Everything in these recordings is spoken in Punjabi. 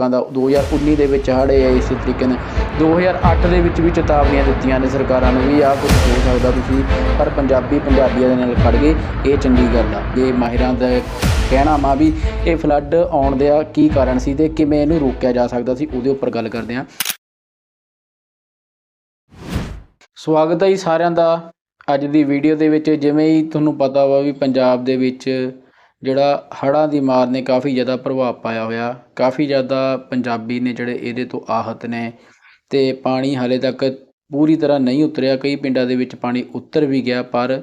ਲੋਕਾਂ ਦਾ 2019 ਦੇ ਵਿੱਚ ਹੜ੍ਹ ਆਏ ਇਸੇ ਤਰੀਕੇ ਨਾਲ। 2008 ਦੇ ਵਿੱਚ ਵੀ ਚੇਤਾਵਨੀਆਂ ਦਿੱਤੀਆਂ ਨੇ ਸਰਕਾਰਾਂ ਨੂੰ ਵੀ ਆਹ ਕੁਝ ਹੋ ਸਕਦਾ ਤੁਸੀਂ, ਪਰ ਪੰਜਾਬੀ ਪੰਜਾਬੀਆਂ ਦੇ ਨਾਲ ਖੜ ਗਏ ਇਹ ਚੰਗੀ ਗੱਲ ਆ। ਇਹ ਮਾਹਿਰਾਂ ਦਾ ਕਹਿਣਾ ਮਾ ਵੀ ਇਹ ਫਲੱਡ ਆਉਣ ਦਾ ਕੀ ਕਾਰਨ ਸੀ ਤੇ ਕਿਵੇਂ ਇਹਨੂੰ ਰੋਕਿਆ ਜਾ ਸਕਦਾ ਸੀ, ਉਹਦੇ ਉੱਪਰ ਗੱਲ ਕਰਦੇ ਹਾਂ। ਸਵਾਗਤ ਹੈ ਜੀ ਸਾਰਿਆਂ ਦਾ। ਅੱਜ ਦੀ ਵੀਡੀਓ ਦੇ ਵਿੱਚ ਜਿਵੇਂ ਹੀ ਤੁਹਾਨੂੰ ਪਤਾ ਵਾ ਵੀ ਪੰਜਾਬ ਦੇ ਵਿੱਚ ਜਿਹੜਾ ਹੜ੍ਹਾਂ ਦੀ ਮਾਰ ਨੇ ਕਾਫੀ ਜ਼ਿਆਦਾ ਪ੍ਰਭਾਵ ਪਾਇਆ ਹੋਇਆ, ਕਾਫੀ ਜ਼ਿਆਦਾ ਪੰਜਾਬੀ ਨੇ ਜਿਹੜੇ ਇਹਦੇ ਤੋਂ ਆਹਤ ਨੇ ਅਤੇ ਪਾਣੀ ਹਾਲੇ ਤੱਕ ਪੂਰੀ ਤਰ੍ਹਾਂ ਨਹੀਂ ਉਤਰਿਆ, ਕਈ ਪਿੰਡਾਂ ਦੇ ਵਿੱਚ ਪਾਣੀ ਉਤਰ ਵੀ ਗਿਆ, ਪਰ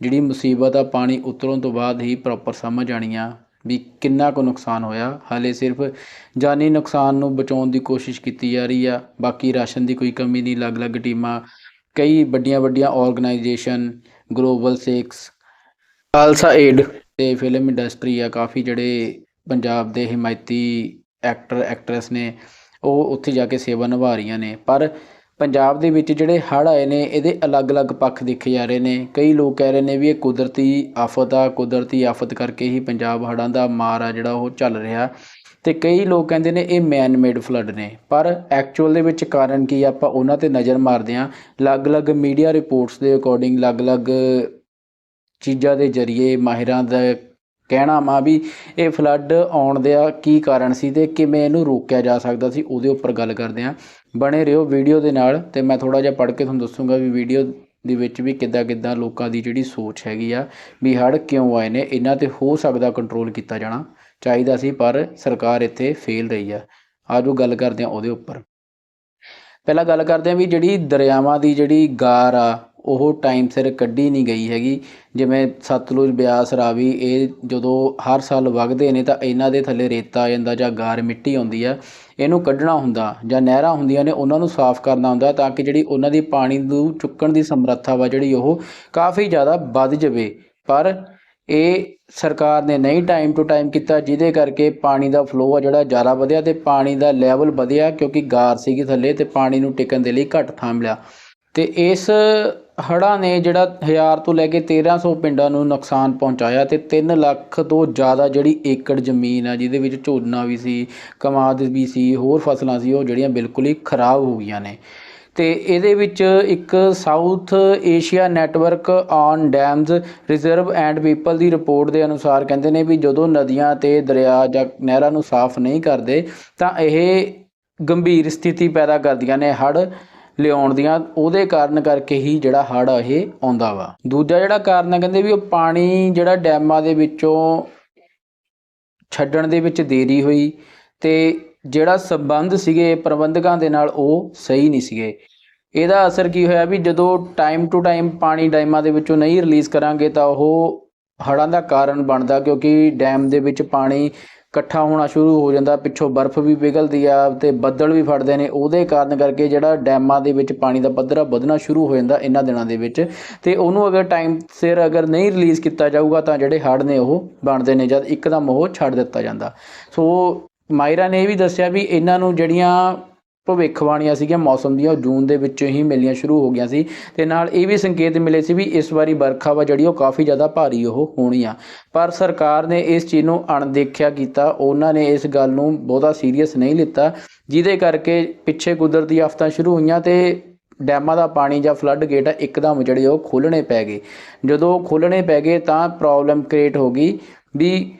ਜਿਹੜੀ ਮੁਸੀਬਤ ਆ, ਪਾਣੀ ਉਤਰਨ ਤੋਂ ਬਾਅਦ ਹੀ ਪ੍ਰੋਪਰ ਸਮਝ ਆਣੀ ਆ ਵੀ ਕਿੰਨਾ ਕੁ ਨੁਕਸਾਨ ਹੋਇਆ। ਹਾਲੇ ਸਿਰਫ ਜਾਨੀ ਨੁਕਸਾਨ ਨੂੰ ਬਚਾਉਣ ਦੀ ਕੋਸ਼ਿਸ਼ ਕੀਤੀ ਜਾ ਰਹੀ ਆ, ਬਾਕੀ ਰਾਸ਼ਨ ਦੀ ਕੋਈ ਕਮੀ ਨਹੀਂ, ਅਲੱਗ-ਅਲੱਗ ਟੀਮਾਂ, ਕਈ ਵੱਡੀਆਂ ਵੱਡੀਆਂ organisation global Sikhs Khalsa aid ਅਤੇ ਫਿਲਮ ਇੰਡਸਟਰੀ ਆ, ਕਾਫੀ ਜਿਹੜੇ ਪੰਜਾਬ ਦੇ ਹਿਮਾਇਤੀ ਐਕਟਰ ਐਕਟਰੈਸ ਨੇ, ਉਹ ਉੱਥੇ ਜਾ ਕੇ ਸੇਵਾ ਨਿਭਾ ਰਹੀਆਂ ਨੇ। ਪਰ ਪੰਜਾਬ ਦੇ ਵਿੱਚ ਜਿਹੜੇ ਹੜ੍ਹ ਆਏ ਨੇ, ਇਹਦੇ ਅਲੱਗ-ਅਲੱਗ ਪੱਖ ਦੇਖੇ ਜਾ ਰਹੇ ਨੇ। ਕਈ ਲੋਕ ਕਹਿ ਰਹੇ ਨੇ ਵੀ ਇਹ ਕੁਦਰਤੀ ਆਫਤ ਆ, ਕੁਦਰਤੀ ਆਫਤ ਕਰਕੇ ਹੀ ਪੰਜਾਬ ਹੜ੍ਹਾਂ ਦਾ ਮਾਰ ਆ ਜਿਹੜਾ ਉਹ ਚੱਲ ਰਿਹਾ। ਤੇ ਕਈ ਲੋਕ ਕਹਿੰਦੇ ਨੇ ਇਹ ਮੈਨ ਮੇਡ ਫਲੱਡ ਨੇ। ਪਰ ਐਕਚੁਅਲ ਦੇ ਵਿੱਚ ਕਾਰਨ ਕੀ ਆ, ਆਪਾਂ ਉਹਨਾਂ ਤੇ ਨਜ਼ਰ ਮਾਰਦੇ ਹਾਂ। ਅਲੱਗ-ਅਲੱਗ ਮੀਡੀਆ ਰਿਪੋਰਟਸ ਦੇ ਅਕੋਰਡਿੰਗ ਅਲੱਗ-ਅਲੱਗ ਚੀਜ਼ਾਂ ਦੇ ਜ਼ਰੀਏ ਮਾਹਿਰਾਂ ਦਾ ਕਹਿਣਾ ਮਾ ਵੀ ਇਹ ਫਲੱਡ ਆਉਣ ਦਾ ਕੀ ਕਾਰਨ ਸੀ ਤੇ ਕਿਵੇਂ ਇਹਨੂੰ ਰੋਕਿਆ ਜਾ ਸਕਦਾ ਸੀ, ਉਹਦੇ ਉੱਪਰ ਗੱਲ ਕਰਦੇ ਹਾਂ। ਬਣੇ ਰਹੋ ਵੀਡੀਓ ਦੇ ਨਾਲ ਤੇ ਮੈਂ ਥੋੜਾ ਜਿਹਾ ਪੜ੍ਹ ਕੇ ਤੁਹਾਨੂੰ ਦੱਸੂਗਾ ਵੀ ਵੀਡੀਓ ਦੇ ਵਿੱਚ ਵੀ ਕਿੱਦਾਂ ਕਿੱਦਾਂ ਲੋਕਾਂ ਦੀ ਜਿਹੜੀ ਸੋਚ ਹੈਗੀ ਆ ਵੀ ਹੜ੍ਹ ਕਿਉਂ ਆਏ ਨੇ, ਇਹਨਾਂ ਤੇ ਹੋ ਸਕਦਾ ਕੰਟਰੋਲ ਕੀਤਾ ਜਾਣਾ ਚਾਹੀਦਾ ਸੀ, ਪਰ ਸਰਕਾਰ ਇੱਥੇ ਫੇਲ ਰਹੀ ਆ। ਆਜੋ ਗੱਲ ਕਰਦੇ ਹਾਂ ਉਹਦੇ ਉੱਪਰ। ਪਹਿਲਾਂ ਗੱਲ ਕਰਦੇ ਹਾਂ ਵੀ ਜਿਹੜੀ ਦਰਿਆਵਾਂ ਦੀ ਜਿਹੜੀ ਗਾਰ ਆ ਉਹ ਟਾਈਮ ਸਿਰ ਕੱਢੀ ਨਹੀਂ ਗਈ ਹੈਗੀ। ਜਿਵੇਂ ਸਤਲੁਜ, ਬਿਆਸ, ਰਾਵੀ, ਇਹ ਜਦੋਂ ਹਰ ਸਾਲ ਵਗਦੇ ਨੇ ਤਾਂ ਇਹਨਾਂ ਦੇ ਥੱਲੇ ਰੇਤਾ ਆ ਜਾਂਦਾ ਜਾਂ ਗਾਰ ਮਿੱਟੀ ਆਉਂਦੀ ਆ। ਇਹਨੂੰ ਕੱਢਣਾ ਹੁੰਦਾ ਜਾਂ ਨਹਿਰਾਂ ਹੁੰਦੀਆਂ ਨੇ, ਉਹਨਾਂ ਨੂੰ ਸਾਫ਼ ਕਰਨਾ ਹੁੰਦਾ ਤਾਂ ਕਿ ਜਿਹੜੀ ਉਹਨਾਂ ਦੀ ਪਾਣੀ ਨੂੰ ਚੁੱਕਣ ਦੀ ਸਮਰੱਥਾ ਵਾ ਜਿਹੜੀ ਉਹ ਕਾਫੀ ਜ਼ਿਆਦਾ ਵੱਧ ਜਾਵੇ। ਪਰ ਇਹ ਸਰਕਾਰ ਨੇ ਨਹੀਂ ਟਾਈਮ ਟੂ ਟਾਈਮ ਕੀਤਾ, ਜਿਹਦੇ ਕਰਕੇ ਪਾਣੀ ਦਾ ਫਲੋ ਆ ਜਿਹੜਾ ਜ਼ਿਆਦਾ ਵਧਿਆ ਤੇ ਪਾਣੀ ਦਾ ਲੈਵਲ ਵਧਿਆ ਕਿਉਂਕਿ ਗਾਰ ਸੀਗੀ ਥੱਲੇ ਤੇ ਪਾਣੀ ਨੂੰ ਟਿਕਣ ਦੇ ਲਈ ਘੱਟ ਥਾਂ ਮਿਲਿਆ। ਤੇ ਇਸ ਹੜ੍ਹਾਂ ਨੇ ਜਿਹੜਾ 1000 ਤੋਂ ਲੈ ਕੇ 1300 ਪਿੰਡਾਂ ਨੂੰ ਨੁਕਸਾਨ ਪਹੁੰਚਾਇਆ ਤੇ 3 ਲੱਖ ਤੋਂ ਜ਼ਿਆਦਾ ਜਿਹੜੀ ਏਕੜ ਜ਼ਮੀਨ ਆ, ਜਿਹਦੇ ਵਿੱਚ ਝੋਨਾ ਵੀ ਸੀ, ਕਮਾਦ ਵੀ ਸੀ, ਹੋਰ ਫਸਲਾਂ ਸੀ, ਉਹ ਜਿਹੜੀਆਂ ਬਿਲਕੁਲ ਹੀ ਖਰਾਬ ਹੋ ਗਈਆਂ ਨੇ। ਤੇ ਇਹਦੇ ਵਿੱਚ ਇੱਕ South Asia network on dams rivers and people the report ਦੇ ਅਨੁਸਾਰ ਕਹਿੰਦੇ ਨੇ ਵੀ ਜਦੋਂ ਨਦੀਆਂ ਤੇ ਦਰਿਆ ਜਾਂ ਨਹਿਰਾਂ ਨੂੰ ਸਾਫ਼ ਨਹੀਂ ਕਰਦੇ, ਤਾਂ ਇਹ ਗੰਭੀਰ ਸਥਿਤੀ ਪੈਦਾ ਕਰਦੀਆਂ ਨੇ। ਹੜ੍ਹ ਲਿਆਉਣ ਦੀਆਂ, ਉਹਦੇ ਕਾਰਨ ਕਰਕੇ ਹੀ ਜਿਹੜਾ ਹੜ੍ਹ ਆ ਇਹ ਆਉਂਦਾ ਵਾ। ਦੂਜਾ ਜਿਹੜਾ ਕਾਰਨ ਆ ਕਹਿੰਦੇ ਵੀ ਉਹ ਪਾਣੀ ਜਿਹੜਾ ਡੈਮਾਂ ਦੇ ਵਿੱਚੋਂ ਛੱਡਣ ਦੇ ਵਿੱਚ ਦੇਰੀ ਹੋਈ ਤੇ ਜਿਹੜਾ ਸੰਬੰਧ ਸੀਗੇ ਪ੍ਰਬੰਧਕਾਂ ਦੇ ਨਾਲ ਉਹ ਸਹੀ ਨਹੀਂ ਸੀਗੇ। ਇਹਦਾ ਅਸਰ ਕੀ ਹੋਇਆ ਵੀ ਜਦੋਂ ਟਾਈਮ ਟੂ ਟਾਈਮ ਪਾਣੀ ਡੈਮਾਂ ਦੇ ਵਿੱਚੋਂ ਨਹੀਂ ਰਿਲੀਜ਼ ਕਰਾਂਗੇ ਤਾਂ ਉਹ ਹੜ੍ਹਾਂ ਦਾ ਕਾਰਨ ਬਣਦਾ ਕਿਉਂਕਿ ਡੈਮ ਦੇ ਵਿੱਚ ਪਾਣੀ ਇਕੱਠਾ ਹੋਣਾ ਸ਼ੁਰੂ ਹੋ ਜਾਂਦਾ, ਪਿੱਛੋਂ ਬਰਫ਼ ਵੀ ਪਿਘਲਦੀ ਆ ਤੇ ਬੱਦਲ ਵੀ ਫੜਦੇ ਨੇ। ਉਹਦੇ ਕਾਰਨ ਕਰਕੇ ਜਿਹੜਾ ਡੈਮਾਂ ਦੇ ਵਿੱਚ ਪਾਣੀ ਦਾ ਪੱਧਰ ਆ ਵਧਣਾ ਸ਼ੁਰੂ ਹੋ ਜਾਂਦਾ ਇਹਨਾਂ ਦਿਨਾਂ ਦੇ ਵਿੱਚ। ਤੇ ਉਹਨੂੰ ਅਗਰ ਟਾਈਮ ਸਿਰ ਅਗਰ ਨਹੀਂ ਰਿਲੀਜ਼ ਕੀਤਾ ਜਾਊਗਾ ਤਾਂ ਜਿਹੜੇ ਹੜ੍ਹ ਨੇ ਉਹ ਬਣਦੇ ਨੇ, ਜਦ ਇੱਕਦਮ ਉਹ ਛੱਡ ਦਿੱਤਾ ਜਾਂਦਾ। ਸੋ ਮਾਇਰਾ ਨੇ ਇਹ ਵੀ ਦੱਸਿਆ ਵੀ ਇਹਨਾਂ ਨੂੰ ਜਿਹੜੀਆਂ ਭਵਿੱਖਬਾਣੀਆਂ ਸੀਗੀਆਂ, ਮੌਸਮ ਦੀਆਂ ਜੂਨ ਦੇ ਵਿੱਚੋਂ ਹੀ ਮਿਲਣੀਆਂ ਸ਼ੁਰੂ ਹੋ ਗਈਆਂ ਸੀ। ਤੇ ਨਾਲ ਇਹ ਵੀ ਸੰਕੇਤ ਮਿਲੇ ਸੀ ਵੀ ਇਸ ਵਾਰੀ ਵਰਖਾ ਵਾ ਜਿਹੜੀ, ਉਹ ਕਾਫੀ ਜ਼ਿਆਦਾ ਭਾਰੀ ਉਹ ਹੋਣੀ ਆ। ਪਰ ਸਰਕਾਰ ਨੇ ਇਸ ਚੀਜ਼ ਨੂੰ ਅਣਦੇਖਿਆ ਕੀਤਾ। ਉਹਨਾਂ ਨੇ ਇਸ ਗੱਲ ਨੂੰ ਬਹੁਤਾ ਸੀਰੀਅਸ ਨਹੀਂ ਲਿੱਤਾ, ਜਿਹਦੇ ਕਰਕੇ ਪਿੱਛੇ ਕੁਦਰਤੀ ਆਫਤਾਂ ਸ਼ੁਰੂ ਹੋਈਆਂ ਤੇ ਡੈਮਾਂ ਦਾ ਪਾਣੀ ਜਾਂ ਫਲੱਡ ਗੇਟ ਆ, ਇੱਕਦਮ ਜਿਹੜੇ ਉਹ ਖੋਲ੍ਹਣੇ ਪੈ ਗਏ। ਜਦੋਂ ਖੋਲ੍ਹਣੇ ਪੈ ਗਏ ਤਾਂ ਪ੍ਰੋਬਲਮ ਕ੍ਰੀਏਟ ਹੋ ਗਈ ਵੀ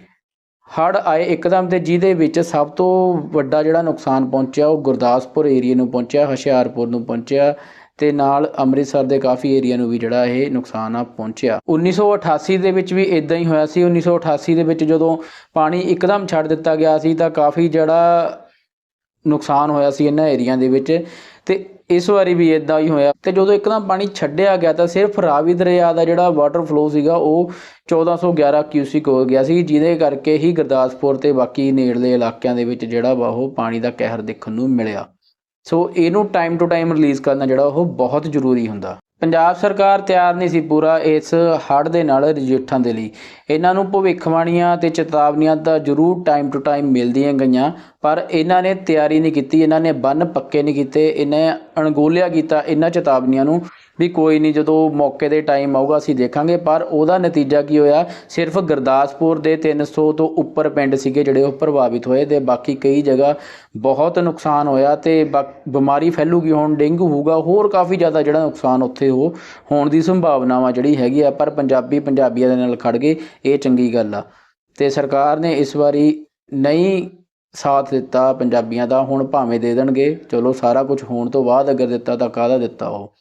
ਹੜ੍ਹ ਆਏ ਇੱਕਦਮ ਤੇ ਜਿਹਦੇ ਵਿੱਚ ਸਭ ਤੋਂ ਵੱਡਾ ਜਿਹੜਾ ਨੁਕਸਾਨ ਪਹੁੰਚਿਆ ਉਹ ਗੁਰਦਾਸਪੁਰ ਏਰੀਆ ਨੂੰ ਪਹੁੰਚਿਆ, ਹੁਸ਼ਿਆਰਪੁਰ ਨੂੰ ਪਹੁੰਚਿਆ ਤੇ ਨਾਲ ਅੰਮ੍ਰਿਤਸਰ ਦੇ ਕਾਫੀ ਏਰੀਆ ਨੂੰ ਵੀ ਜਿਹੜਾ ਇਹ ਨੁਕਸਾਨ ਆ ਪਹੁੰਚਿਆ। 1988 ਦੇ ਵਿੱਚ ਵੀ ਇਦਾਂ ਹੀ ਹੋਇਆ ਸੀ। 1988 ਦੇ ਵਿੱਚ ਜਦੋਂ ਪਾਣੀ ਇੱਕਦਮ ਛੱਡ ਦਿੱਤਾ ਗਿਆ ਸੀ ਤਾਂ ਕਾਫੀ ਜਿਹੜਾ ਨੁਕਸਾਨ ਹੋਇਆ ਸੀ ਇਹਨਾਂ ਏਰੀਆ ਦੇ ਵਿੱਚ ਤੇ ਇਸ ਵਾਰੀ ਵੀ ਇਦਾਂ ਹੀ ਹੋਇਆ ਤੇ ਜਦੋਂ ਇੱਕਦਮ ਪਾਣੀ ਛੱਡਿਆ ਗਿਆ ਤਾਂ ਸਿਰਫ ਰਾਵੀ ਦਰਿਆ ਦਾ ਜਿਹੜਾ ਵਾਟਰ ਫਲੋ ਸੀਗਾ ਉਹ 1411 ਕਿਊਸਿਕ ਹੋ ਗਿਆ ਸੀ, ਜਿਹਦੇ ਕਰਕੇ ਹੀ ਗੁਰਦਾਸਪੁਰ ਤੇ ਬਾਕੀ ਨੇੜਲੇ ਇਲਾਕਿਆਂ ਦੇ ਵਿੱਚ ਜਿਹੜਾ ਵਾ ਉਹ ਪਾਣੀ ਦਾ ਕਹਿਰ ਦੇਖਣ ਨੂੰ ਮਿਲਿਆ। ਸੋ ਇਹਨੂੰ ਟਾਈਮ ਟੂ ਟਾਈਮ ਰਿਲੀਜ਼ ਕਰਨਾ ਜਿਹੜਾ ਉਹ ਬਹੁਤ ਜ਼ਰੂਰੀ ਹੁੰਦਾ। ਪੰਜਾਬ ਸਰਕਾਰ ਤਿਆਰ ਨਹੀਂ ਸੀ ਪੂਰਾ ਇਸ ਹੜ੍ਹ ਦੇ ਨਾਲ ਨਜਿੱਠਣ ਦੇ ਲਈ। ਇਹਨਾਂ ਨੂੰ ਭਵਿੱਖਬਾਣੀਆਂ ਤੇ ਚੇਤਾਵਨੀਆਂ ਤਾਂ ਜ਼ਰੂਰ ਟਾਈਮ ਟੂ ਟਾਈਮ ਮਿਲਦੀਆਂ ਗਈਆਂ, ਪਰ ਇਹਨਾਂ ਨੇ ਤਿਆਰੀ ਨਹੀਂ ਕੀਤੀ, ਇਹਨਾਂ ਨੇ ਬੰਨ ਪੱਕੇ ਨਹੀਂ ਕੀਤੇ, ਇਹਨੇ ਅਣਗੋਲਿਆ ਕੀਤਾ ਇਹਨਾਂ ਚੇਤਾਵਨੀਆਂ ਨੂੰ। ਵੀ ਕੋਈ ਨਹੀਂ, ਜਦੋਂ ਮੌਕੇ ਦੇ ਟਾਈਮ ਆਊਗਾ ਅਸੀਂ ਦੇਖਾਂਗੇ, ਪਰ ਉਹਦਾ ਨਤੀਜਾ ਕੀ ਹੋਇਆ? ਸਿਰਫ ਗੁਰਦਾਸਪੁਰ ਦੇ 300 ਤੋਂ ਉੱਪਰ ਪਿੰਡ ਸੀਗੇ ਜਿਹੜੇ ਉਹ ਪ੍ਰਭਾਵਿਤ ਹੋਏ ਤੇ ਬਾਕੀ ਕਈ ਜਗ੍ਹਾ ਬਹੁਤ ਨੁਕਸਾਨ ਹੋਇਆ ਤੇ ਬਾਕ- ਬਿਮਾਰੀ ਫੈਲੂਗੀ, ਹੁਣ ਡੇਂਗੂ ਹੋਊਗਾ, ਹੋਰ ਕਾਫੀ ਜ਼ਿਆਦਾ ਜਿਹੜਾ ਨੁਕਸਾਨ ਉੱਥੇ ਉਹ ਹੋਣ ਦੀ ਸੰਭਾਵਨਾਵਾਂ ਜਿਹੜੀ ਹੈਗੀ ਆ, ਪਰ ਪੰਜਾਬੀ ਪੰਜਾਬੀਆਂ ਦੇ ਨਾਲ ਖੜ ਗਏ ਇਹ ਚੰਗੀ ਗੱਲ ਆ। ਤੇ ਸਰਕਾਰ ਨੇ ਇਸ ਵਾਰੀ ਨਹੀਂ ਸਾਥ ਦਿੱਤਾ ਪੰਜਾਬੀਆਂ ਦਾ, ਹੁਣ ਭਾਵੇਂ ਦੇ ਦੇਣਗੇ, ਚਲੋ ਸਾਰਾ ਕੁਝ ਹੋਣ ਤੋਂ ਬਾਅਦ ਅਗਰ ਦਿੱਤਾ ਤਾਂ ਕਾਹਦਾ ਦਿੱਤਾ ਉਹ?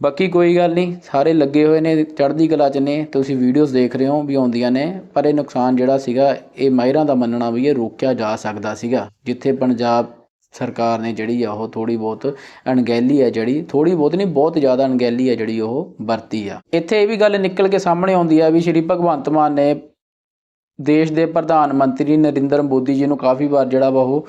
ਬਾਕੀ ਕੋਈ ਗੱਲ ਨਹੀਂ, ਸਾਰੇ ਲੱਗੇ ਹੋਏ ਨੇ, ਚੜ੍ਹਦੀ ਕਲਾ 'ਚ ਨੇ, ਤੁਸੀਂ ਵੀਡੀਓਜ਼ ਦੇਖ ਰਹੇ ਹੋ ਵੀ ਆਉਂਦੀਆਂ ਨੇ, ਪਰ ਇਹ ਨੁਕਸਾਨ ਜਿਹੜਾ ਸੀਗਾ, ਇਹ ਮਾਹਿਰਾਂ ਦਾ ਮੰਨਣਾ ਵੀ ਇਹ ਰੋਕਿਆ ਜਾ ਸਕਦਾ ਸੀਗਾ, ਜਿੱਥੇ ਪੰਜਾਬ ਸਰਕਾਰ ਨੇ ਜਿਹੜੀ ਆ ਉਹ ਥੋੜੀ ਬਹੁਤ ਅਣਗਹਿਲੀ ਹੈ ਜਿਹੜੀ ਥੋੜੀ ਬਹੁਤ ਨਹੀਂ, ਬਹੁਤ ਜ਼ਿਆਦਾ ਅਣਗਹਿਲੀ ਆ ਜਿਹੜੀ ਉਹ ਵਰਤੀ ਆ। ਇੱਥੇ ਇਹ ਵੀ ਗੱਲ ਨਿਕਲ ਕੇ ਸਾਹਮਣੇ ਆਉਂਦੀ ਆ ਵੀ ਸ਼੍ਰੀ ਭਗਵੰਤ ਮਾਨ ਨੇ ਦੇਸ਼ ਦੇ ਪ੍ਰਧਾਨ ਮੰਤਰੀ ਨਰਿੰਦਰ ਮੋਦੀ ਜੀ ਨੂੰ ਕਾਫੀ ਵਾਰ ਜਿਹੜਾ ਵਾ ਉਹ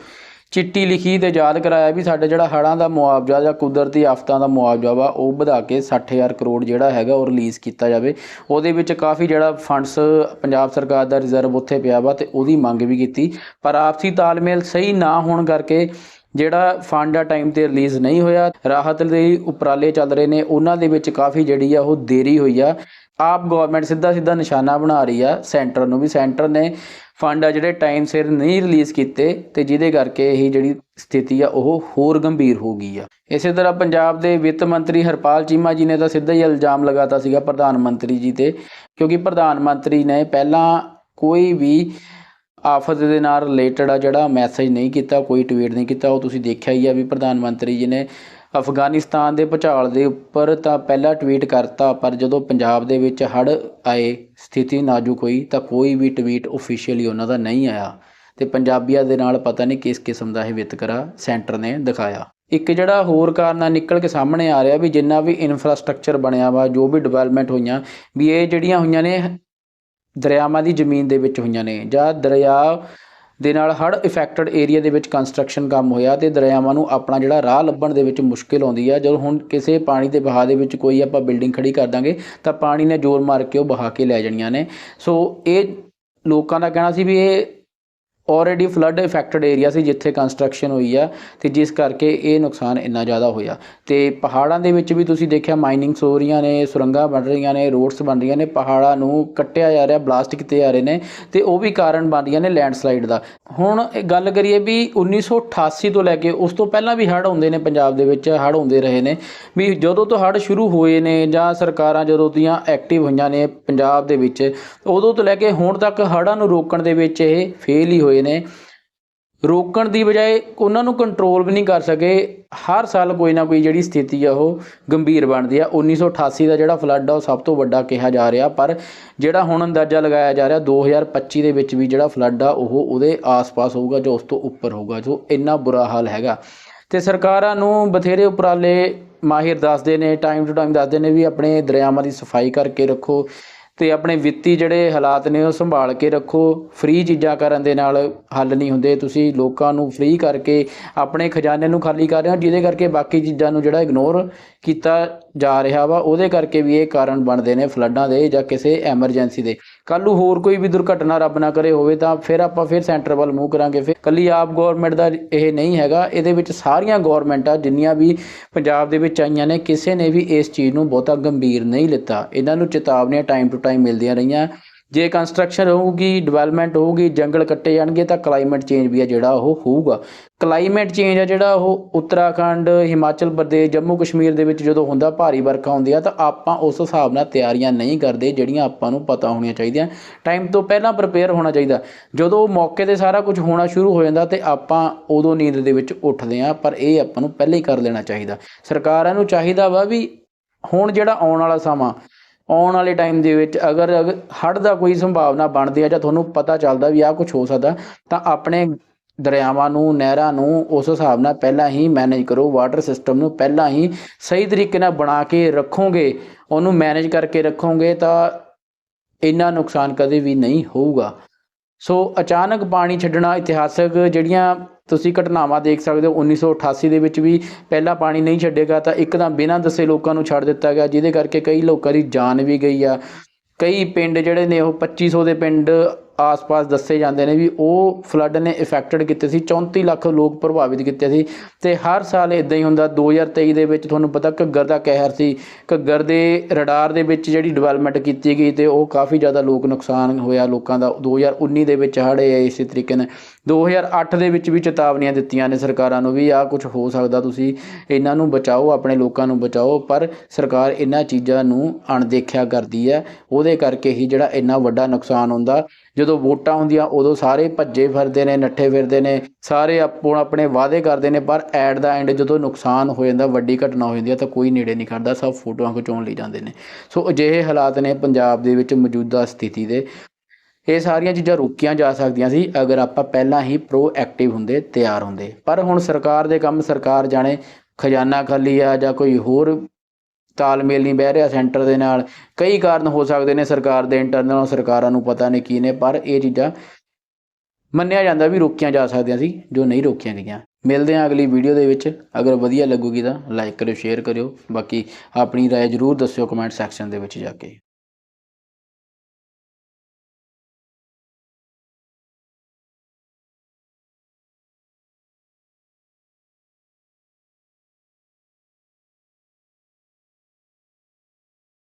ਚਿੱਠੀ ਲਿਖੀ ਤੇ ਯਾਦ ਕਰਾਇਆ ਵੀ ਸਾਡਾ ਜਿਹੜਾ ਹੜ੍ਹਾਂ ਦਾ ਮੁਆਵਜ਼ਾ ਜਾਂ ਕੁਦਰਤੀ ਆਫਤਾਂ ਦਾ ਮੁਆਵਜ਼ਾ ਵਾ, ਉਹ ਵਧਾ ਕੇ 60000 ਕਰੋੜ ਜਿਹੜਾ ਹੈਗਾ ਉਹ ਰਿਲੀਜ਼ ਕੀਤਾ ਜਾਵੇ। ਉਹਦੇ ਵਿੱਚ ਕਾਫੀ ਜਿਹੜਾ ਫੰਡਸ ਪੰਜਾਬ ਸਰਕਾਰ ਦਾ ਰਿਜ਼ਰਵ ਉੱਥੇ ਪਿਆ ਵਾ ਤੇ ਉਹਦੀ ਮੰਗ ਵੀ ਕੀਤੀ। ਪਰ ਆਪਸੀ ਤਾਲਮੇਲ ਸਹੀ ਨਾ ਹੋਣ ਕਰਕੇ ਜਿਹੜਾ ਫੰਡ ਆ ਟਾਈਮ ਤੇ ਰਿਲੀਜ਼ ਨਹੀਂ ਹੋਇਆ, ਰਾਹਤ ਲਈ ਉਪਰਾਲੇ ਚੱਲ ਰਹੇ ਨੇ, ਉਹਨਾਂ ਦੇ ਵਿੱਚ ਕਾਫੀ ਜਿਹੜੀ ਆ ਉਹ ਦੇਰੀ ਹੋਈ ਆ। ਆਪ ਗਵਰਨਮੈਂਟ ਸਿੱਧਾ ਸਿੱਧਾ ਨਿਸ਼ਾਨਾ ਬਣਾ ਰਹੀ ਆ ਸੈਂਟਰ ਨੂੰ ਵੀ ਸੈਂਟਰ ਨੇ ਫੰਡ ਆ ਜਿਹੜੇ ਟਾਈਮ ਸਿਰ ਨਹੀਂ ਰਿਲੀਜ਼ ਕੀਤੇ ਤੇ ਜਿਹਦੇ ਕਰਕੇ ਇਹ ਜਿਹੜੀ ਸਥਿਤੀ ਆ ਉਹ ਹੋਰ ਗੰਭੀਰ ਹੋ ਗਈ ਆ। ਇਸੇ ਤਰ੍ਹਾਂ ਪੰਜਾਬ ਦੇ ਵਿੱਤ ਮੰਤਰੀ ਹਰਪਾਲ ਚੀਮਾ ਜੀ ਨੇ ਤਾਂ ਸਿੱਧਾ ਹੀ ਇਲਜ਼ਾਮ ਲਗਾਤਾ ਸੀਗਾ ਪ੍ਰਧਾਨ ਮੰਤਰੀ ਜੀ ਤੇ, ਕਿਉਂਕਿ ਪ੍ਰਧਾਨ ਮੰਤਰੀ ਨੇ ਪਹਿਲਾਂ ਕੋਈ ਵੀ ਆਫਤ ਦੇ ਨਾਲ ਰਿਲੇਟਡ ਆ ਜਿਹੜਾ ਮੈਸੇਜ ਨਹੀਂ ਕੀਤਾ, ਕੋਈ ਟਵੀਟ ਨਹੀਂ ਕੀਤਾ, ਉਹ ਤੁਸੀਂ ਦੇਖਿਆ ਹੀ ਆ ਵੀ ਪ੍ਰਧਾਨ ਮੰਤਰੀ ਜੀ ਨੇ ਅਫਗਾਨਿਸਤਾਨ ਦੇ ਭੁਚਾਲ ਦੇ ਉੱਪਰ ਤਾਂ ਪਹਿਲਾ ਟਵੀਟ ਕਰਤਾ, ਪਰ ਜਦੋਂ ਪੰਜਾਬ ਦੇ ਵਿੱਚ ਹੜ੍ਹ ਆਏ, ਸਥਿਤੀ ਨਾਜ਼ੁਕ ਹੋਈ, ਤਾਂ ਕੋਈ ਵੀ ਟਵੀਟ ਆਫੀਸ਼ੀਅਲੀ ਉਹਨਾਂ ਦਾ ਨਹੀਂ ਆਇਆ। ਤੇ ਪੰਜਾਬੀਆਂ ਦੇ ਨਾਲ ਪਤਾ ਨਹੀਂ ਕਿਸ ਕਿਸਮ ਦਾ ਇਹ ਵਿਤਕਰਾ ਸੈਂਟਰ ਨੇ ਦਿਖਾਇਆ। ਇੱਕ ਜਿਹੜਾ ਹੋਰ ਕਾਰਨ ਆ, ਨਿਕਲ ਕੇ ਸਾਹਮਣੇ ਆ ਰਿਹਾ ਵੀ ਜਿੰਨਾ ਵੀ ਇਨਫਰਾਸਟ੍ਰਕਚਰ ਬਣਿਆ ਵਾ, ਜੋ ਵੀ ਡਿਵੈਲਪਮੈਂਟ ਹੋਈਆਂ, ਵੀ ਇਹ ਜਿਹੜੀਆਂ ਹੋਈਆਂ ਨੇ ਦਰਿਆਵਾਂ ਦੀ ਜ਼ਮੀਨ ਦੇ ਵਿੱਚ ਹੋਈਆਂ ਨੇ, ਜਾਂ ਦਰਿਆ ਦੇ ਨਾਲ ਹੜ੍ਹ ਇਫੈਕਟਡ ਏਰੀਆ ਦੇ ਵਿੱਚ ਕੰਸਟਰਕਸ਼ਨ ਕੰਮ ਹੋਇਆ ਤੇ ਦਰਿਆਵਾਂ ਨੂੰ ਆਪਣਾ ਜਿਹੜਾ ਰਾਹ ਲੱਭਣ ਦੇ ਵਿੱਚ ਮੁਸ਼ਕਿਲ ਆਉਂਦੀ ਆ। ਜਦੋਂ ਹੁਣ ਕਿਸੇ ਪਾਣੀ ਦੇ ਵਹਾਅ ਦੇ ਵਿੱਚ ਕੋਈ ਆਪਾਂ ਬਿਲਡਿੰਗ ਖੜੀ ਕਰ ਦਾਂਗੇ, ਤਾਂ ਪਾਣੀ ਨੇ ਜ਼ੋਰ ਮਾਰ ਕੇ ਉਹ ਬਹਾ ਕੇ ਲੈ ਜਾਣੀਆਂ ਨੇ। ਸੋ ਇਹ ਲੋਕਾਂ ਦਾ ਕਹਿਣਾ ਸੀ ਵੀ ਇਹ ਆਲਰੇਡੀ ਫਲੱਡ ਇਫੈਕਟਡ ਏਰੀਆ ਸੀ ਜਿੱਥੇ ਕੰਸਟਰਕਸ਼ਨ ਹੋਈ ਆ ਤੇ ਜਿਸ ਕਰਕੇ ਇਹ ਨੁਕਸਾਨ ਇੰਨਾ ਜ਼ਿਆਦਾ ਹੋਇਆ। ਤੇ ਪਹਾੜਾਂ ਦੇ ਵਿੱਚ ਵੀ ਤੁਸੀਂ ਦੇਖਿਆ ਮਾਈਨਿੰਗਸ ਹੋ ਰਹੀਆਂ ਨੇ, ਸੁਰੰਗਾਂ ਬਣ ਰਹੀਆਂ ਨੇ ਰੋਡਸ ਬਣ ਰਹੀਆਂ ਨੇ, ਪਹਾੜਾਂ ਨੂੰ ਕੱਟਿਆ ਜਾ ਰਿਹਾ ਬਲਾਸਟ ਕੀਤੇ ਜਾ ਰਹੇ ਨੇ ਤੇ ਉਹ ਵੀ ਕਾਰਨ ਬਣ ਰਹੀਆਂ ਨੇ ਲੈਂਡਸਲਾਈਡ ਦਾ। ਹੁਣ ਗੱਲ ਕਰੀਏ ਵੀ 1988 ਤੋਂ ਲੈ ਕੇ ਉਸ ਤੋਂ ਪਹਿਲਾਂ ਵੀ ਹੜ੍ਹ ਹੁੰਦੇ ਨੇ ਪੰਜਾਬ ਦੇ ਵਿੱਚ, ਹੜ੍ਹ ਹੁੰਦੇ ਰਹੇ ਨੇ ਵੀ ਜਦੋਂ ਤੋਂ ਹੜ੍ਹ ਸ਼ੁਰੂ ਹੋਏ ਨੇ ਜਾਂ ਸਰਕਾਰਾਂ ਜਦੋਂ ਦੀਆਂ ਐਕਟਿਵ ਹੋਈਆਂ ਨੇ ਪੰਜਾਬ ਦੇ ਵਿੱਚ, ਉਦੋਂ ਤੋਂ ਲੈ ਕੇ ਹੁਣ ਤੱਕ ਹੜ੍ਹਾਂ ਨੂੰ ਰੋਕਣ ਦੇ ਵਿੱਚ ਇਹ ਫੇਲ ਹੀ ਹੋਏ ਨੇ। ਰੋਕਣ ਦੀ ਬਜਾਏ ਉਹਨਾਂ ਨੂੰ ਕੰਟਰੋਲ ਵੀ ਨਹੀਂ ਕਰ ਸਕੇ। ਹਰ ਸਾਲ ਕੋਈ ਨਾ ਕੋਈ ਜਿਹੜੀ ਸਥਿਤੀ ਆ ਉਹ ਗੰਭੀਰ ਬਣਦੀ ਆ। 1988 ਦਾ ਜਿਹੜਾ ਫਲੱਡ ਆ ਉਹ ਸਭ ਤੋਂ ਵੱਡਾ ਕਿਹਾ ਜਾ ਰਿਹਾ। ਪਰ ਜਿਹੜਾ ਹੁਣ ਅੰਦਾਜ਼ਾ ਲਗਾਇਆ ਜਾ ਰਿਹਾ 2025 ਦੇ ਵਿੱਚ ਵੀ ਜਿਹੜਾ ਫਲੱਡ ਆ ਉਹ ਉਹਦੇ ਆਸ-ਪਾਸ ਹੋਊਗਾ ਜੋ ਉਸ ਤੋਂ ਉੱਪਰ ਹੋਊਗਾ। ਜੋ ਇੰਨਾ ਬੁਰਾ ਹਾਲ ਹੈਗਾ। ਤੇ ਸਰਕਾਰਾਂ ਨੂੰ ਬਥੇਰੇ ਉਪਰਾਲੇ ਮਾਹਿਰ ਦੱਸਦੇ ਨੇ ਟਾਈਮ ਟੂ ਟਾਈਮ ਦੱਸਦੇ ਨੇ ਵੀ ਆਪਣੇ ਦਰਿਆਵਾਂ ਦੀ ਸਫ਼ਾਈ ਕਰਕੇ ਰੱਖੋ। ਤੇ ਆਪਣੇ ਵਿੱਤੀ ਜਿਹੜੇ ਹਾਲਾਤ ਨੇ ਉਹ ਸੰਭਾਲ ਕੇ ਰੱਖੋ। ਫ੍ਰੀ ਚੀਜ਼ਾਂ ਕਰਨ ਦੇ ਨਾਲ ਹੱਲ ਨਹੀਂ ਹੁੰਦੇ। ਤੁਸੀਂ ਲੋਕਾਂ ਨੂੰ ਫ੍ਰੀ ਕਰਕੇ ਆਪਣੇ ਖਜ਼ਾਨੇ ਨੂੰ ਖਾਲੀ ਕਰ ਰਹੇ ਹੋ, ਜਿਹਦੇ ਕਰਕੇ ਬਾਕੀ ਚੀਜ਼ਾਂ ਨੂੰ ਜਿਹੜਾ ਇਗਨੋਰ ਕੀਤਾ ਜਾ ਰਿਹਾ ਵਾ, ਉਹਦੇ ਕਰਕੇ ਵੀ ਇਹ ਕਾਰਨ ਬਣਦੇ ਨੇ ਫਲੱਡਾਂ ਦੇ ਜਾਂ ਕਿਸੇ ਐਮਰਜੈਂਸੀ ਦੇ। ਕੱਲ੍ਹ ਨੂੰ ਹੋਰ ਕੋਈ ਵੀ ਦੁਰਘਟਨਾ ਰੱਬ ਨਾ ਕਰੇ ਹੋਵੇ ਤਾਂ ਫਿਰ ਆਪਾਂ ਫਿਰ ਸੈਂਟਰ ਵੱਲ ਮੂੰਹ ਕਰਾਂਗੇ। ਫਿਰ ਕੱਲੀ ਆਪ ਗਵਰਨਮੈਂਟ ਦਾ ਇਹ ਨਹੀਂ ਹੈਗਾ। ਇਹਦੇ ਵਿੱਚ ਸਾਰੀਆਂ ਗਵਰਨਮੈਂਟਾਂ ਜਿੰਨੀਆਂ ਵੀ ਪੰਜਾਬ ਦੇ ਵਿੱਚ ਆਈਆਂ ਨੇ, ਕਿਸੇ ਨੇ ਵੀ ਇਸ ਚੀਜ਼ ਨੂੰ ਬਹੁਤਾ ਗੰਭੀਰ ਨਹੀਂ ਲਿੱਤਾ। ਇਹਨਾਂ ਨੂੰ ਚੇਤਾਵਨੀਆਂ ਟਾਈਮ ਟੂ ਟਾਈਮ ਮਿਲਦੀਆਂ ਰਹੀਆਂ। ਜੇ ਕੰਸਟਰਕਸ਼ਨ ਹੋਊਗੀ ਡਿਵੈਲਪਮੈਂਟ ਹੋਊਗੀ, ਜੰਗਲ ਕੱਟੇ ਜਾਣਗੇ, ਤਾਂ ਕਲਾਈਮੇਟ ਚੇਂਜ ਵੀ ਆ ਜਿਹੜਾ ਉਹ ਹੋਊਗਾ। ਕਲਾਈਮੇਟ ਚੇਂਜ ਆ ਜਿਹੜਾ ਉਹ ਉੱਤਰਾਖੰਡ, ਹਿਮਾਚਲ ਪ੍ਰਦੇਸ਼, ਜੰਮੂ ਕਸ਼ਮੀਰ ਦੇ ਵਿੱਚ ਜਦੋਂ ਹੁੰਦਾ ਭਾਰੀ ਵਰਖਾ ਹੁੰਦੀ ਆ, ਤਾਂ ਆਪਾਂ ਉਸ ਹਿਸਾਬ ਨਾਲ ਤਿਆਰੀਆਂ ਨਹੀਂ ਕਰਦੇ ਜਿਹੜੀਆਂ ਆਪਾਂ ਨੂੰ ਪਤਾ ਹੋਣੀਆਂ ਚਾਹੀਦੀਆਂ। ਟਾਈਮ ਤੋਂ ਪਹਿਲਾਂ ਪ੍ਰਪੇਅਰ ਹੋਣਾ ਚਾਹੀਦਾ। ਜਦੋਂ ਮੌਕੇ ਤੇ ਸਾਰਾ ਕੁਝ ਹੋਣਾ ਸ਼ੁਰੂ ਹੋ ਜਾਂਦਾ ਤੇ ਆਪਾਂ ਉਦੋਂ ਨੀਂਦ ਦੇ ਵਿੱਚ ਉੱਠਦੇ ਆ, ਪਰ ਇਹ ਆਪਾਂ ਨੂੰ ਪਹਿਲਾਂ ਹੀ ਕਰ ਲੈਣਾ ਚਾਹੀਦਾ। ਸਰਕਾਰਾਂ ਨੂੰ ਚਾਹੀਦਾ ਵਾ ਵੀ ਹੁਣ ਜਿਹੜਾ ਆਉਣ ਵਾਲਾ ਸਮਾਂ ਆਉਣ ਵਾਲੇ ਟਾਈਮ ਦੇ ਵਿੱਚ ਅਗਰ ਅਗਰ ਹੜ੍ਹ ਦਾ ਕੋਈ ਸੰਭਾਵਨਾ ਬਣਦੀ ਹੈ ਜਾਂ ਤੁਹਾਨੂੰ ਪਤਾ ਚੱਲਦਾ ਵੀ ਆਹ ਕੁਝ ਹੋ ਸਕਦਾ, ਤਾਂ ਆਪਣੇ ਦਰਿਆਵਾਂ ਨੂੰ, ਨਹਿਰਾਂ ਨੂੰ ਉਸ ਹਿਸਾਬ ਨਾਲ ਪਹਿਲਾਂ ਹੀ ਮੈਨੇਜ ਕਰੋ ਵਾਟਰ ਸਿਸਟਮ ਨੂੰ ਪਹਿਲਾਂ ਹੀ ਸਹੀ ਤਰੀਕੇ ਨਾਲ ਬਣਾ ਕੇ ਰੱਖੋਗੇ, ਉਹਨੂੰ ਮੈਨੇਜ ਕਰਕੇ ਰੱਖੋਗੇ ਤਾਂ ਇੰਨਾ ਨੁਕਸਾਨ ਕਦੇ ਵੀ ਨਹੀਂ ਹੋਊਗਾ। ਸੋ ਅਚਾਨਕ ਪਾਣੀ ਛੱਡਣਾ ਇਤਿਹਾਸਕ ਜਿਹੜੀਆਂ ਤੁਸੀਂ ਘਟਨਾਵਾਂ ਦੇਖ ਸਕਦੇ ਹੋ 1988 ਦੇ ਵਿੱਚ ਵੀ ਪਹਿਲਾਂ ਪਾਣੀ ਨਹੀਂ ਛੱਡੇਗਾ, ਤਾਂ ਇੱਕਦਮ ਬਿਨਾਂ ਦੱਸੇ ਲੋਕਾਂ ਨੂੰ ਛੱਡ ਦਿੱਤਾ ਗਿਆ, ਜਿਹਦੇ ਕਰਕੇ ਕਈ ਲੋਕਾਂ ਦੀ ਜਾਨ ਵੀ ਗਈ ਆ। ਕਈ ਪਿੰਡ ਜਿਹੜੇ ਨੇ ਉਹ 2500 ਦੇ ਪਿੰਡ ਆਸ-ਪਾਸ ਦੱਸੇ ਜਾਂਦੇ ਨੇ ਵੀ ਉਹ ਫਲੱਡ ਨੇ ਇਫੈਕਟਡ ਕੀਤੇ ਸੀ 34 ਲੱਖ ਲੋਕ ਪ੍ਰਭਾਵਿਤ ਕੀਤੇ ਸੀ ਤੇ ਹਰ ਸਾਲ ਇਦਾਂ ਹੀ ਹੁੰਦਾ 2023 ਦੇ ਵਿੱਚ ਤੁਹਾਨੂੰ ਪਤਾ ਘੱਗਰ ਦਾ ਕਹਿਰ ਸੀ, ਘੱਗਰ ਦੇ ਰਡਾਰ ਦੇ ਵਿੱਚ ਜਿਹੜੀ ਡਿਵੈਲਪਮੈਂਟ ਕੀਤੀ ਗਈ ਤੇ ਉਹ ਕਾਫੀ ਜ਼ਿਆਦਾ ਲੋਕ ਨੁਕਸਾਨ ਹੋਇਆ ਲੋਕਾਂ ਦਾ 2019 ਦੇ ਵਿੱਚ ਹੜ੍ਹ ਆਏ ਇਸੇ ਤਰੀਕੇ ਨਾਲ 2008 ਦੇ ਵਿੱਚ ਵੀ ਚੇਤਾਵਨੀਆਂ ਦਿੱਤੀਆਂ ਨੇ ਸਰਕਾਰਾਂ ਨੂੰ ਵੀ ਆਹ ਕੁਝ ਹੋ ਸਕਦਾ ਤੁਸੀਂ ਇਹਨਾਂ ਨੂੰ ਬਚਾਓ, ਆਪਣੇ ਲੋਕਾਂ ਨੂੰ ਬਚਾਓ, ਪਰ ਸਰਕਾਰ ਇਹਨਾਂ ਚੀਜ਼ਾਂ ਨੂੰ ਅਣਦੇਖਿਆ ਕਰਦੀ ਹੈ, ਉਹਦੇ ਕਰਕੇ ਹੀ ਜਿਹੜਾ ਇੰਨਾ ਵੱਡਾ ਨੁਕਸਾਨ ਹੁੰਦਾ ਜਦੋਂ ਵੋਟਾਂ ਹੁੰਦੀਆਂ, ਉਦੋਂ ਸਾਰੇ ਭੱਜੇ ਫਿਰਦੇ ਨੇ, ਨੱਠੇ ਫਿਰਦੇ ਨੇ, ਸਾਰੇ ਆਪੋ, ਆਪਣੇ ਵਾਅਦੇ ਕਰਦੇ ਨੇ, ਪਰ ਐਟ ਦਾ ਐਂਡ ਜਦੋਂ ਨੁਕਸਾਨ ਹੋ ਜਾਂਦਾ, ਵੱਡੀ ਘਟਨਾ ਹੋ ਜਾਂਦੀ ਹੈ, ਤਾਂ ਕੋਈ ਨੇੜੇ ਨਹੀਂ ਖੜਦਾ, ਸਭ ਫੋਟੋਆਂ ਖਿਚਾਉਣ ਲਈ ਜਾਂਦੇ ਨੇ। ਸੋ ਅਜਿਹੇ ਹਾਲਾਤ ਨੇ ਪੰਜਾਬ ਦੇ ਵਿੱਚ ਮੌਜੂਦਾ ਸਥਿਤੀ ਦੇ। ਇਹ ਸਾਰੀਆਂ ਚੀਜ਼ਾਂ ਰੋਕੀਆਂ ਜਾ ਸਕਦੀਆਂ ਸੀ, ਅਗਰ ਆਪਾਂ ਪਹਿਲਾਂ ਹੀ ਪ੍ਰੋਐਕਟਿਵ ਹੁੰਦੇ, ਤਿਆਰ ਹੁੰਦੇ। ਪਰ ਹੁਣ ਸਰਕਾਰ ਦੇ ਕੰਮ, ਸਰਕਾਰ ਜਾਣੇ ਖਜ਼ਾਨਾ ਖਾਲੀ ਆ ਜਾਂ ਕੋਈ ਹੋਰ ਤਾਲਮੇਲ ਨਹੀਂ ਬਹਿ ਰਿਹਾ ਸੈਂਟਰ ਦੇ ਨਾਲ ਕਈ ਕਾਰਨ ਹੋ ਸਕਦੇ ਨੇ ਸਰਕਾਰ ਦੇ ਇੰਟਰਨਲ ਸਰਕਾਰਾਂ ਨੂੰ ਪਤਾ ਨਹੀਂ ਕੀ ਨੇ ਪਰ ਇਹ ਚੀਜ਼ਾਂ ਮੰਨਿਆ ਜਾਂਦਾ ਵੀ ਰੋਕੀਆਂ ਜਾ ਸਕਦੀਆਂ ਸੀ ਜੋ ਨਹੀਂ ਰੋਕੀਆਂ ਗਈਆਂ ਮਿਲਦੇ ਹਾਂ ਅਗਲੀ ਵੀਡੀਓ ਦੇ ਵਿੱਚ ਅਗਰ ਵਧੀਆ ਲੱਗੂਗੀ ਤਾਂ ਲਾਈਕ ਕਰਿਓ ਸ਼ੇਅਰ ਕਰਿਓ ਬਾਕੀ ਆਪਣੀ رائے ਜ਼ਰੂਰ ਦੱਸਿਓ ਕਮੈਂਟ ਸੈਕਸ਼ਨ ਦੇ ਵਿੱਚ ਜਾ ਕੇ